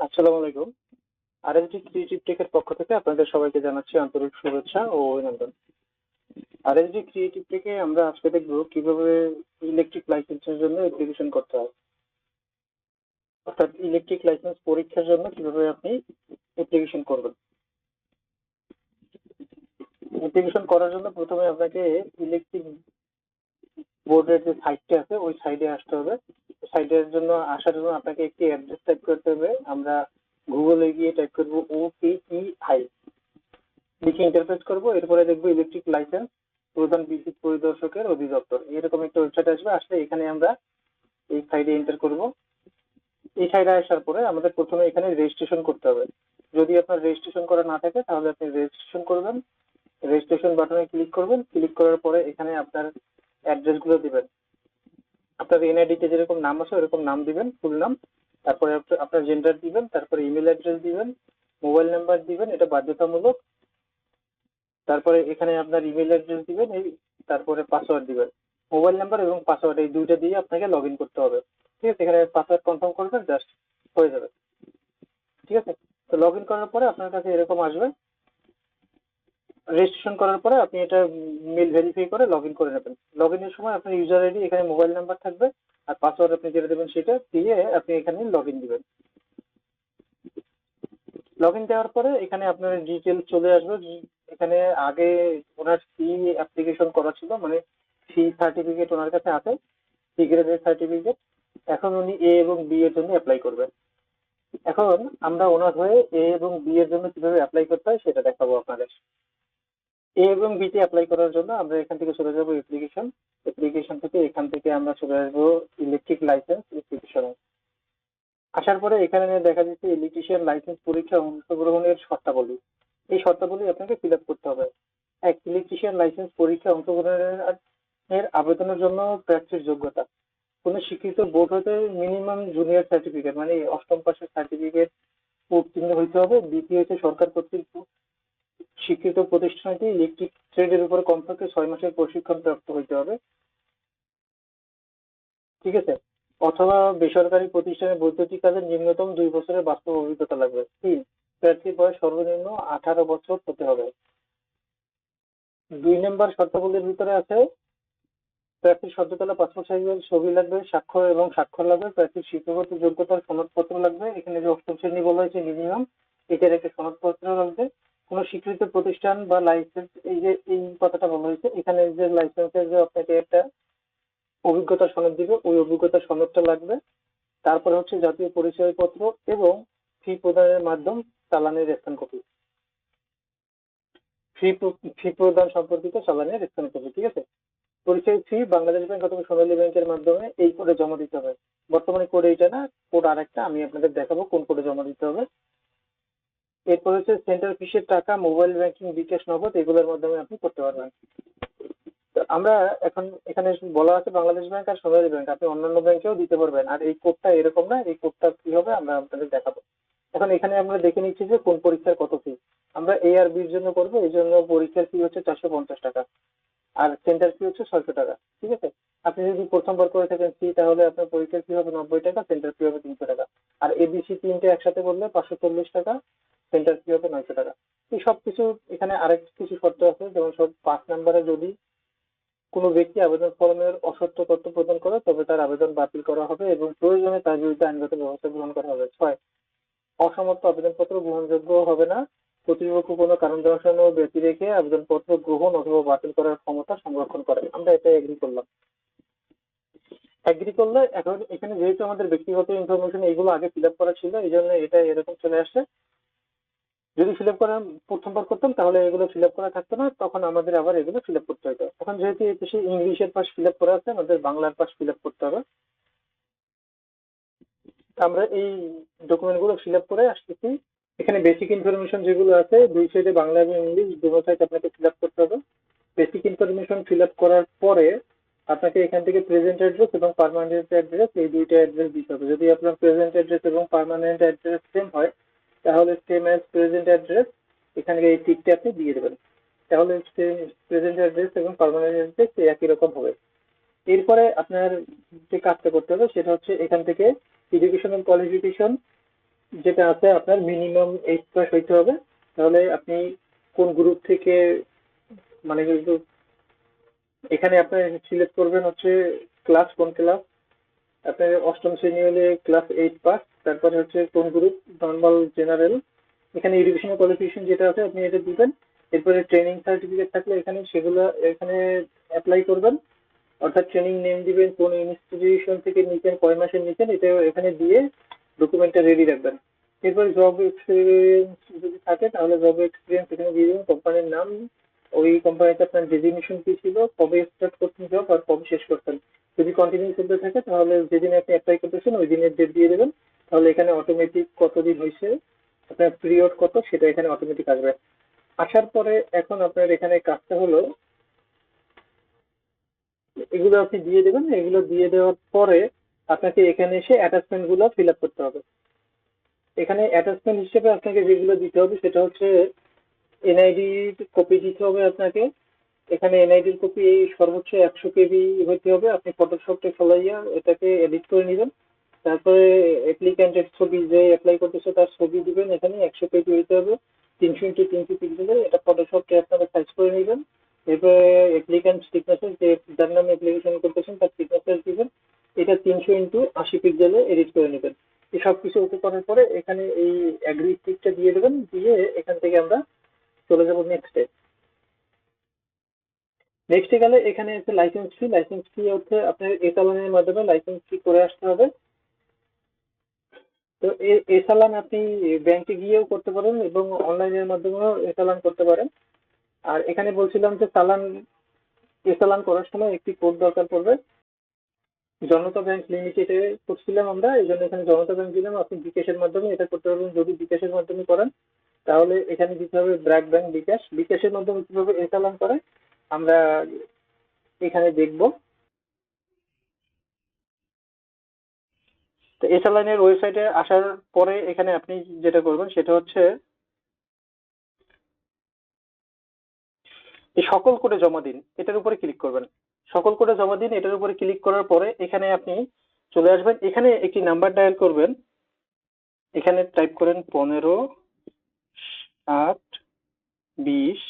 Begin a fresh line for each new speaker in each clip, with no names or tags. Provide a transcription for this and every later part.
আসসালামু আলাইকুম। RSD creative টেকের পক্ষ থেকে আপনাদের সবাইকে জানাচ্ছি আন্তরিক শুভেচ্ছা ও অভিনন্দন। আরএসডি ক্রিয়েটিভ টেকে আমরা আজকে দেখব কীভাবে ইলেকট্রিক লাইসেন্সের জন্য অ্যাপ্লিকেশন করতে হয়। অর্থাৎ ইলেকট্রিক লাইসেন্স পরীক্ষার জন্য কীভাবে আপনি অ্যাপ্লিকেশন করবেন। অ্যাপ্লিকেশন করার জন্য প্রথমে আপনাকে ইলেকট্রিক বোর্ডের যে সাইটটা আছে, ওই সাইডে আসতে হবে। সাইটের জন্য আসার জন্য আপনাকে একটি অ্যাড্রেস টাইপ করতে হবে। আমরা গুগলে গিয়ে টাইপ করব ও পি আই লিখে ইন্টারপ্রেস করব, এরপরে দেখব ইলেকট্রিক লাইসেন্স প্রধান বিদ্যুৎ পরিদর্শকের অধিদপ্তর। এরকম একটা ওয়েবসাইট আসবে, আসলে এখানে আমরা এই সাইডে এন্টার করব। এই সাইডে আসার পরে আমাদের প্রথমে এখানে রেজিস্ট্রেশন করতে হবে। যদি আপনার রেজিস্ট্রেশন করা না থাকে, তাহলে আপনি রেজিস্ট্রেশন করবেন। রেজিস্ট্রেশন বাটনে ক্লিক করবেন। ক্লিক করার পরে এখানে আপনার অ্যাড্রেসগুলো দিবেন। আপনার এনআইডিতে যেরকম নাম আছে ওরকম নাম দিবেন ফুল নাম। তারপরে আপনার- জেন্ডার দিবেন, তারপরে ইমেল অ্যাড্রেস দিবেন মোবাইল নাম্বার দিবেন, এটা বাধ্যতামূলক। তারপরে এখানে আপনার ইমেল অ্যাড্রেস দিবেন, এই তারপরে পাসওয়ার্ড দিবেন। মোবাইল নাম্বার এবং পাসওয়ার্ড এই দুইটা দিয়ে আপনাকে লগ ইন করতে হবে। ঠিক আছে? এখানে পাসওয়ার্ড কনফার্ম করবেন জাস্ট হয়ে যাবে। ঠিক আছে? তো লগ ইন করার পরে আপনার কাছে এরকম আসবে। রেজিস্ট্রেশন করার পরে আপনি এটা মেল ভেরিফাই করে লগ ইন করে নেবেন। লগ ইনের সময় আপনার ইউজার আইডি এখানে মোবাইল নাম্বার থাকবে আর পাসওয়ার্ড আপনি যেটা দেবেন সেটা দিয়ে আপনি এখানে লগ ইন দিবেন। লগ ইন দেওয়ার পরে এখানে আপনার ডিটেল চলে আসবে। এখানে আগে ওনার সি অ্যাপ্লিকেশন করা ছিল মানে সি সার্টিফিকেট ওনার কাছে আছে সি গ্রেডের সার্টিফিকেট এখন উনি এ এবং বি এর জন্য অ্যাপ্লাই করবেন। এখন আমরা ওনার হয়ে এ এবং বি এর জন্য কীভাবে অ্যাপ্লাই করতে হয় সেটা দেখাবো আপনাদের। এ এবং বিতে অ্যাপ্লাই করার জন্য আমরা এখান থেকে চলে যাব অ্যাপ্লিকেশন অ্যাপ্লিকেশন থেকে এখান থেকে আমরা চলে আসব ইলেকট্রিক লাইসেন্স অ্যাপ্লিকেশনে আসার পরে এখানে দেখা যাচ্ছে ইলেকট্রিশিয়ান লাইসেন্স পরীক্ষা অংশগ্রহণের শর্তাবলী। এই শর্তাবলী আপনাকে ফিল করতে হবে। এক ইলেকট্রিশিয়ান লাইসেন্স পরীক্ষা অংশগ্রহণের এর আবেদনের জন্য প্রার্থীর যোগ্যতা। কোনো স্বীকৃত বোর্ড হতে মিনিমাম জুনিয়র সার্টিফিকেট মানে অষ্টম পাশের সার্টিফিকেট উত্তীর্ণ হইতে হবে। দ্বিতীয় হচ্ছে সরকার কর্তৃক স্বীকৃত প্রতিষ্ঠানটি ইলেকট্রিক ট্রেডের উপর কমপক্ষে ছয় মাসের প্রশিক্ষণ প্রাপ্ত হইতে হবে। ঠিক আছে? অথবা বেসরকারি প্রতিষ্ঠানে বৈদ্যুতিক কাজের নিম্নতম দুই বছরের বাস্তব অভিজ্ঞতা লাগবে। তিন, প্রার্থীর বয়স সর্বনিম্ন আঠারো বছর হতে হবে। দুই নম্বর শর্তাবলীর ভিতরে আছে, প্রার্থীর সদ্যতলা পাসপোর্ট সাইজের ছবি লাগবে, স্বাক্ষর এবং স্বাক্ষর লাগবে, প্রার্থীর শিক্ষাগত যোগ্যতার সনদপত্র লাগবে, এখানে যে অষ্টম শ্রেণি বলা হয়েছে মিনিমাম এটার একটা সনদপত্র লাগবে। কোনো স্বীকৃত প্রতিষ্ঠান বা লাইসেন্স এই যে, এই কথাটা বলা হয়েছে, এখানে যে লাইসেন্সের যে আপনাকে একটা অভিজ্ঞতা সনদ দিবে, ওই অভিজ্ঞতা সনদটা লাগবে। তারপরে হচ্ছে জাতীয় পরিচয়পত্র এবং ফি প্রদানের মাধ্যম চালানের স্থান কপি ফি ফি প্রদান সম্পর্কিত চালানের স্থান কপি ঠিক আছে? পরিচয় ফি বাংলাদেশ ব্যাংক অথবা সোনালী ব্যাংকের মাধ্যমে এই কোডে জমা দিতে হবে। বর্তমানে কোড এইটা না কোড আরেকটা, আমি আপনাদের দেখাবো কোন কোডে জমা দিতে হবে। এরপর হচ্ছে সেন্টার ফিসের টাকা মোবাইল ব্যাংকিং বিকাশ নগদ, এগুলোর মাধ্যমে আপনি করতে পারবেন। আমরা এখন এখানে বলা আছে বাংলাদেশ ব্যাংক আর সোনালী ব্যাংক। আপনি অন্যান্য ব্যাংকেও দিতে পারবেন। আর এই কোডটা এরকম না, এই কোডটা কি হবে আমরা আপনাদের দেখাবো। এখন এখানে আমরা দেখে নিচ্ছি যে কোন পরীক্ষার কত ফি আমরা এ আর বির জন্য করব, এই জন্য পরীক্ষার ফি হচ্ছে চারশো পঞ্চাশ টাকা। আর সেন্টার ফি হচ্ছে ছয়শো টাকা, ঠিক আছে? আপনি যদি প্রথমবার করে থাকেন ফি তাহলে আপনার পরীক্ষার ফি হবে নব্বই টাকা সেন্টার ফি হবে তিনশো টাকা। আর এবিসি তিনটে একসাথে করলে পাঁচশো চল্লিশ টাকা সেন্টার ফি হবে? নয়শো টাকা। এই সব কিছু এখানে আরেক কিছু শর্ত আছে, যেমন সব পাঁচ নম্বরে যদি কোনো ব্যক্তি আবেদন ফর্মের অসত্য তথ্য প্রদান করে, তবে তার আবেদন বাতিল করা হবে এবং প্রয়োজনে তার বিরুদ্ধে আইনগত ব্যবস্থা গ্রহণ করা হবে। ছয়, অসমর্থ আবেদনপত্র গ্রহণযোগ্য হবে না। কর্তৃপক্ষ কোনো কারণ দর্শানো ব্যতি রেখে আবেদনপত্র গ্রহণ অথবা বাতিল করার ক্ষমতা সংরক্ষণ করে। আমরা এটা এগ্রি করলাম। এগ্রি করলে এখন এখানে যেহেতু আমাদের ব্যক্তিগত ইনফরমেশন এগুলো আগে ফিল আপ করা ছিল, এই জন্য এটা এরকম চলে আসছে। যদি ফিল আপ করা প্রথমবার করতাম, তাহলে এগুলো ফিল আপ করা থাকতো না, তখন আমাদের আবার এগুলো ফিল আপ করতে হতো এখন যেহেতু এসে ইংলিশের পাশ ফিল আপ করা আছে, আমাদের বাংলার পাশ ফিল আপ করতে হবে। আমরা এই ডকুমেন্টগুলো ফিল আপ করে আসতেছি। এখানে বেসিক ইনফরমেশন যেগুলো আছে, দুই সাইডে বাংলা এবং ইংলিশ দুটো সাইড আপনাকে ফিল আপ করতে হবে। বেসিক ইনফরমেশন ফিল আপ করার পরে আপনাকে এখান থেকে প্রেজেন্ট অ্যাড্রেস এবং পার্মানেন্ট অ্যাড্রেস এই দুইটা অ্যাড্রেস দিতে হবে। যদি আপনার প্রেজেন্ট অ্যাড্রেস এবং পার্মানেন্ট অ্যাড্রেস সেম হয় তাহলে সেম অ্যাজ প্রেজেন্ট অ্যাড্রেস এখানে এই টিকটা আপনি দিয়ে দেবেন। তাহলে প্রেজেন্ট অ্যাড্রেস এবং পার্মানেন্ট অ্যাড্রেস একই রকম হবে। এরপরে আপনার যে কাজটা করতে হবে, সেটা হচ্ছে এখান থেকে এডুকেশনাল কোয়ালিফিকেশন যেটা আছে, আপনার মিনিমাম এইট পাস হইতে হবে। তাহলে আপনি কোন গ্রুপ থেকে মানে এখানে আপনি সিলেক্ট করবেন হচ্ছে ক্লাস কোন ক্লাস আপনার অষ্টম শ্রেণি হলে ক্লাস এইট পাস তারপরে হচ্ছে কোন গ্রুপ নর্মাল জেনারেল এখানে এডুকেশনাল কোয়ালিফিকেশন যেটা আছে, আপনি এটা দিবেন। এরপরে ট্রেনিং সার্টিফিকেট থাকলে এখানে সেগুলো, এখানে অ্যাপ্লাই করবেন। অর্থাৎ ট্রেনিং নেম দিবেন, কোন ইনস্টিটিউশন থেকে নিতেন, কয় মাসের নিতেন, এটা এখানে দিয়ে ডকুমেন্টটা রেডি রাখবেন। এরপর জব এক্সপিরিয়েন্স যদি থাকে, তাহলে জব এক্সপিরিয়েন্স এখানে দিয়ে দেবেন। কোম্পানির নাম, ওই কোম্পানিতে আপনার ডেজিগনেশন কি ছিল, কবে স্টার্ট করতেন জব আর কবে শেষ করতেন। যদি কন্টিনিউ করতে থাকে, তাহলে যেদিন আপনি অ্যাপ্লাই করতেছেন ওই দিনের ডেট দিয়ে দেবেন। তাহলে এখানে অটোমেটিক কতদিন হয়েছে, আপনার পিরিয়ড কত, সেটা এখানে অটোমেটিক আসবে। আসার পরে এখন আপনার এখানে কাজটা হলো, এগুলো আপনি দিয়ে দেবেন, এগুলো দিয়ে দেওয়ার পরে আপনাকে এখানে এসে অ্যাটাচমেন্টগুলো ফিল আপ করতে হবে। এখানে অ্যাটাচমেন্ট হিসেবে আপনাকে যেগুলো দিতে হবে, সেটা হচ্ছে এনআইডি কপি দিতে হবে আপনাকে। এখানে এনআইডির কপি সর্বোচ্চ একশো কেবি হইতে হবে। আপনি ফটোশপটা ফলাইয়া এটাকে এডিট করে নেবেন। তারপরে অ্যাপ্লিক্যান্টের ছবি যে অ্যাপ্লাই করতেছে তার ছবি দিবেন। এখানে একশো কেবি হইতে হবে। তিনশো ইন্টু তিনশো পিক্সেলের এটা ফটোশপটা আপনারা সাইজ করে নেবেন। এরপরে অ্যাপ্লিক্যান্ট সিগনেচার যে যার নামে অ্যাপ্লিকেশন করতেছেন তার সিগনেচার দিবেন। এটা তিনশো ইন্টু আশি পিক্সেলে এডিট করে নেবেন। এই সব কিছু ওকে করার পরে এখানে এই অ্যাগ্রি টিকটা দিয়ে দেবেন। দিয়ে এখান থেকে আমরা চলে যাব নেক্সটে নেক্সটে গেলে এখানে আছে লাইসেন্স ফি লাইসেন্স ফি হচ্ছে আপনার এ চালানের মাধ্যমে লাইসেন্স ফি করে আসতে হবে। তো এ- চালান আপনি ব্যাংকে গিয়েও করতে পারেন এবং অনলাইনের মাধ্যমেও এ চালান করতে পারেন। আর এখানে বলছিলাম যে চালান এ চালান করার সময় একটি কোড দরকার পড়বে। জনতা ব্যাংক লিমিটেডে করছিলাম আমরা, এই জন্য এখানে জনতা ব্যাংক দিলাম। আপনি বিকাশের মাধ্যমে এটা করতে পারবেন। যদি বিকাশের মাধ্যমে করেন, তাহলে এখানে দিতে হবে ব্র্যাক ব্যাংক বিকাশ। বিকাশের মাধ্যমে কীভাবে এ চালান করে আমরা এখানে দেখব। তো এসএলআইনের ওয়েবসাইটে আসার পরে এখানে আপনি যেটা করবেন সেটা হচ্ছে সকল করে জমা দিন, এটার উপরে ক্লিক করবেন। সকল করে জমা দিন, এটার উপরে ক্লিক করার পরে এখানে আপনি চলে আসবেন। এখানে একটি নাম্বার ডায়াল করবেন। এখানে টাইপ করেন পনেরো আট বিশ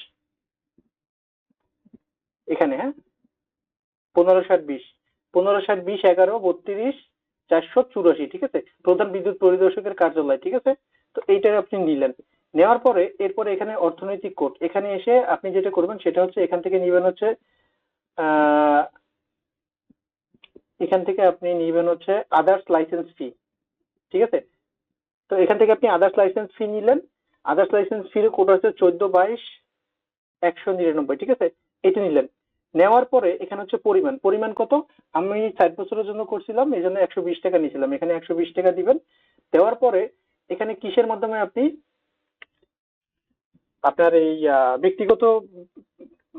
এখানে হ্যাঁ? পনেরো ষাট বিশ। পনেরো ষাট বিশ, এগারো, বত্রিশ, চারশো চুরাশি, ঠিক আছে? প্রধান বিদ্যুৎ পরিদর্শকের কার্যালয়, ঠিক আছে? তো এইটা আপনি নিলেন। নেওয়ার পরে এরপরে এখানে অর্থনৈতিক কোড। এখানে এসে আপনি যেটা করবেন সেটা হচ্ছে এখান থেকে নিবেন হচ্ছে এখান থেকে আপনি নিবেন হচ্ছে আদার্স লাইসেন্স ফি ঠিক আছে? তো এখান থেকে আপনি আদার্স লাইসেন্স ফি নিলেন। আদার্স লাইসেন্স ফির কোড হচ্ছে চোদ্দ, বাইশ, একশো নিরানব্বই, ঠিক আছে? এটা নিলেন। নেওয়ার পরে এখানে হচ্ছে পরিমাণ। পরিমাণ কত? আমি ষাট বছরের জন্য করছিলাম এই জন্য একশো বিশ টাকা নিয়েছিলাম। এখানে একশো বিশ টাকা দিবেন। দেওয়ার পরে এখানে কিসের মাধ্যমে আপনি আপনার এই ব্যক্তিগত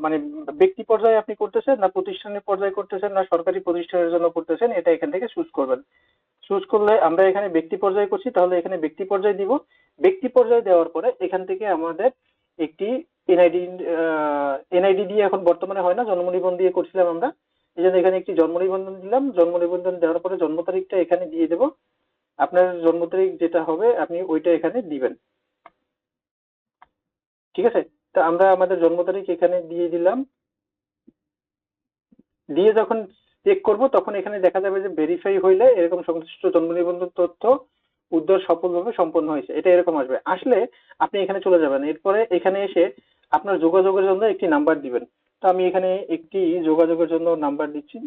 মানে ব্যক্তি পর্যায়ে আপনি করতেছেন না প্রতিষ্ঠানের পর্যায়ে করতেছেন না সরকারি প্রতিষ্ঠানের জন্য করতেছেন, এটা এখান থেকে চুজ করবেন। চুজ করলে আমরা এখানে ব্যক্তি পর্যায়ে করছি, তাহলে এখানে ব্যক্তি পর্যায়ে দিব। ব্যক্তি পর্যায়ে দেওয়ার পরে এখান থেকে আমাদের একটি এনআইডি এনআইডি দিয়ে এখন বর্তমানে হয় না জন্ম নিবন্ধন দিয়ে করছিলাম আমরা। এই জন্য এখানে একটি জন্ম নিবন্ধন দিলাম। জন্ম নিবন্ধন দেওয়ার পরে জন্ম তারিখটা এখানে দিয়ে দেব। আপনার জন্ম তারিখ যেটা হবে, আপনি ওইটা এখানে দিবেন। ঠিক আছে? তা আমরা আমাদের জন্ম তারিখ এখানে দিয়ে দিলাম। দিয়ে যখন চেক করব, তখন এখানে দেখা যাবে যে ভেরিফাই হইলে এরকম সংশ্লিষ্ট জন্ম নিবন্ধন তথ্য উদ্ধার সফলভাবে সম্পন্ন হয়েছে। এটা এরকম আসবে। আসলে আপনি এখানে চলে যাবেন। এরপরে এখানে এসে আপনার যোগাযোগের জন্য একটি নাম্বার দিবেন। তো আমি এখানে একটি যোগাযোগের জন্য নাম্বার দিচ্ছি।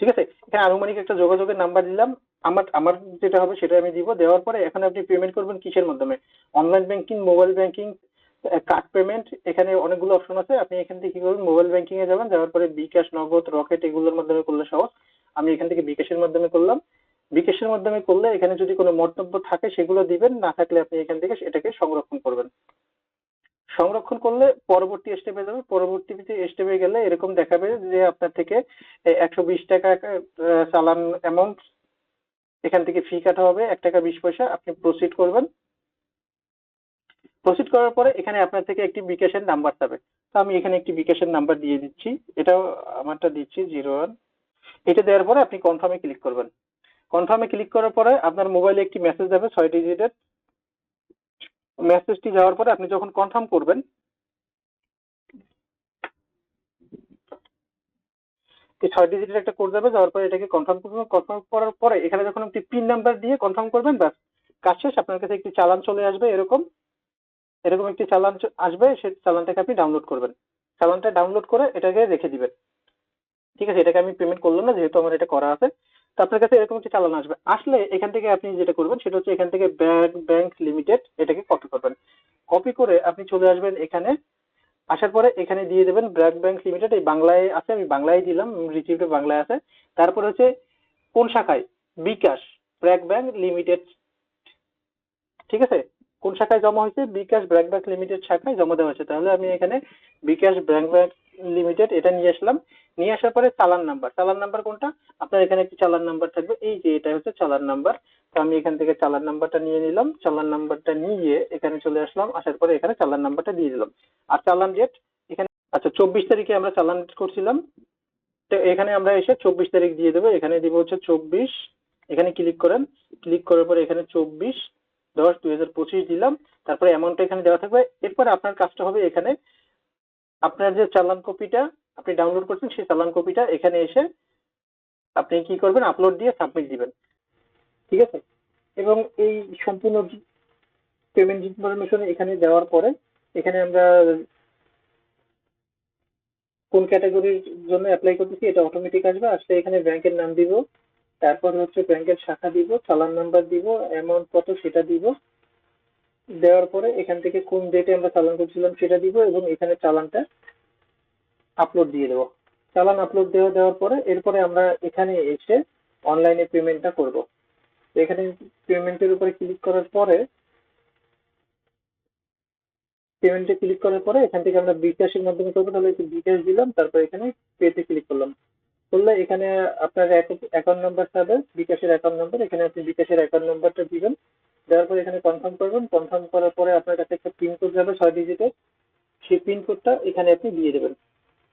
ঠিক আছে? এখানে আনুমানিক একটা যোগাযোগের নাম্বার দিলাম। আমার আমার যেটা হবে সেটা আমি দিব। দেওয়ার পরে এখানে আপনি পেমেন্ট করবেন কিসের মাধ্যমে? Online banking mobile banking card payment এখানে অনেকগুলো অপশন আছে। আপনি এখান থেকে কি করবেন? মোবাইল ব্যাংকিং এ যাবেন, যাওয়ার পরে বিকাশ নগদ রকেট এগুলোর মাধ্যমে করলে সহজ। আমি এখান থেকে বিকাশের মাধ্যমে করলাম। বিকাশের মাধ্যমে করলে এখানে যদি কোনো মন্তব্য থাকে, সেগুলো দিবেন। না থাকলে আপনি এখান থেকে এটাকে সংরক্ষণ করবেন। সংরক্ষণ করলে পরবর্তী স্টেপে যাবে। পরবর্তী স্টেপে গেলে এরকম দেখাবে যে আপনার থেকে একশো বিশ টাকা চালান অ্যামাউন্ট এখান থেকে ফি কাটা হবে। এক টাকা বিশ পয়সা আপনি প্রসিড করবেন। প্রসিড করার পরে এখানে আপনার থেকে একটি বিকাশের নাম্বার চাবে তো আমি এখানে একটি বিকাশের নাম্বার দিয়ে দিচ্ছি। এটাও আমারটা দিচ্ছি জিরো ওয়ান এটা দেওয়ার পরে আপনি কনফার্মে ক্লিক করবেন। কনফার্মে ক্লিক করার পরে আপনার মোবাইলে একটি মেসেজ যাবে, ছয় ডিজিটের মেসেজটি যাওয়ার পরে আপনি যখন কনফার্ম করবেন ছয় ডিজিটের একটা কোড যাবে, যাওয়ার পরে এটাকে কনফার্ম করবেন। কনফার্ম করার পরে এখানে যখন আপনি পিন নাম্বার দিয়ে কনফার্ম করবেন, ব্যাস, কাজ শেষ। আপনার কাছে একটি চালান চলে আসবে এরকম। এরকম একটি চালান আসবে, সেই চালানটাকে আপনি ডাউনলোড করবেন। চালানটা ডাউনলোড করে এটাকে রেখে দিবেন। ঠিক আছে, এটাকে আমি পেমেন্ট করলাম না, যেহেতু আমার এটা করা আছে। তো আপনার কাছে এরকম একটি চালান আসবে। আসলে এখান থেকে আপনি যেটা করবেন, সেটা হচ্ছে এখান থেকে ব্যাংক ব্যাংক লিমিটেড এটাকে কপি করবেন। কপি করে আপনি চলে আসবেন এখানে। আসার পরে এখানে দিয়ে দেবেন ব্র্যাক ব্যাংক লিমিটেড এই বাংলায় আছে, আমি বাংলায় দিলাম রিসিভটা বাংলায় আছে। তারপরে হচ্ছে কোন শাখায়? বিকাশ ব্র্যাক ব্যাংক লিমিটেড ঠিক আছে? কোন শাখায় জমা হয়েছে? বিকাশ ব্র্যাক ব্যাংক লিমিটেড শাখায় জমা দেওয়া হয়েছে। তাহলে আমি এখানে বিকাশ ব্র্যাক ব্যাংক লিমিটেড এটা নিয়ে আসলাম। নিয়ে আসার পরে চালান নাম্বার। চালান নাম্বার কোনটা? আপনার এখানে একটি চালান নাম্বার থাকবে। এই যে এটা হচ্ছে চালান নাম্বার। তো আমি এখান থেকে চালান নাম্বারটা নিয়ে নিলাম। চালান নাম্বারটা নিয়ে এখানে চলে আসলাম। আসার পরে এখানে চালান নাম্বারটা দিয়ে দিলাম। আর চালান ডেট এখানে আচ্ছা চব্বিশ তারিখে আমরা চালান করছিলাম। তো এখানে আমরা এসে চব্বিশ তারিখ দিয়ে দেবো। এখানে দিব হচ্ছে চব্বিশ। এখানে ক্লিক করেন। ক্লিক করার পরে এখানে চব্বিশ। দশ দুই হাজার পঁচিশ দিলাম, তারপরে অ্যামাউন্টটা এখানে দেওয়া থাকবে। এরপর আপনার কাজটা হবে এখানে। আপনার যে চালান কপিটা আপনি ডাউনলোড করছেন, সেই চালান কপিটা এখানে এসে আপনি কি করবেন? আপলোড দিয়ে সাবমিট দিবেন। ঠিক আছে? এবং এই সম্পূর্ণ পেমেন্ট ইনফরমেশন এখানে দেওয়ার পরে, এখানে আমরা কোন ক্যাটাগরির জন্য অ্যাপ্লাই করতেছি, এটা অটোমেটিক আসবে। আসলে এখানে ব্যাংকের নাম দিব। তারপর হচ্ছে ব্যাংকের শাখা দিব, চালান নাম্বার দিব অ্যামাউন্ট কত সেটা দিব। দেওয়ার পরে এখান থেকে কোন ডেটে আমরা চালান করছিলাম সেটা দিব এবং এখানে চালানটা আপলোড দিয়ে দেবো। চালান আপলোড দেওয়া দেওয়ার পরে এরপরে আমরা এখানে এসে অনলাইনে পেমেন্টটা করব। এখানে পেমেন্টের উপরে ক্লিক করার পরে পেমেন্টে ক্লিক করার পরে এখান থেকে আমরা বিকাশের মাধ্যমে করব, তাহলে বিকাশ দিলাম, তারপর এখানে পেতে ক্লিক করলাম। করলে এখানে আপনার অ্যাকাউন্ট নাম্বার চাবে বিকাশের অ্যাকাউন্ট নাম্বার এখানে আপনি বিকাশের অ্যাকাউন্ট নাম্বারটা দিবেন। দেওয়ার পরে এখানে কনফার্ম করবেন কনফার্ম করার পরে আপনার কাছে একটা পিনকোড যাবে, ছয় ডিজিটের সেই পিনকোডটা এখানে আপনি দিয়ে দেবেন।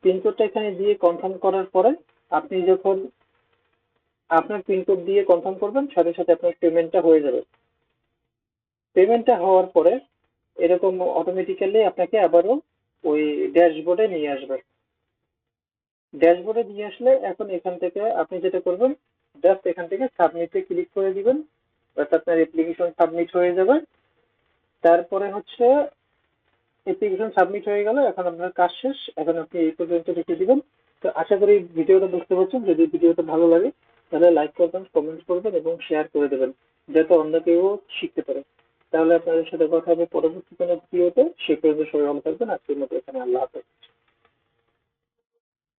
পিনকোডটা এখানে দিয়ে কনফার্ম করার পরে আপনি যখন আপনার পিনকোড দিয়ে কনফার্ম করবেন, সাথে সাথে আপনার পেমেন্টটা হয়ে যাবে। পেমেন্টটা হওয়ার পরে এরকম অটোমেটিক্যালি আপনাকে আবারও ওই ড্যাশবোর্ডে নিয়ে আসবে। ড্যাশবোর্ডে নিয়ে আসলে এখন এখান থেকে আপনি যেটা করবেন জাস্ট এখান থেকে সাবমিটে ক্লিক করে দিবেন। অর্থাৎ আপনার অ্যাপ্লিকেশন সাবমিট হয়ে যাবে। তারপরে হচ্ছে অ্যাপ্লিকেশন সাবমিট হয়ে গেল, এখন আপনার কাজ শেষ। এখন আপনি এই পর্যন্ত রেখে দিবেন। তো আশা করি ভিডিওটা বুঝতে পারছেন। যদি ভিডিওটা ভালো লাগে, তাহলে লাইক করবেন কমেন্ট করবেন এবং শেয়ার করে দেবেন, যাতে অন্য কেউ শিখতে পারে। তাহলে আপনাদের সাথে কথা হবে পরবর্তী কোনো ভিডিওতে। সে পর্যন্ত সবাই ভালো থাকবেন। আজকের মতো এখানে আল্লাহ হাফেজ।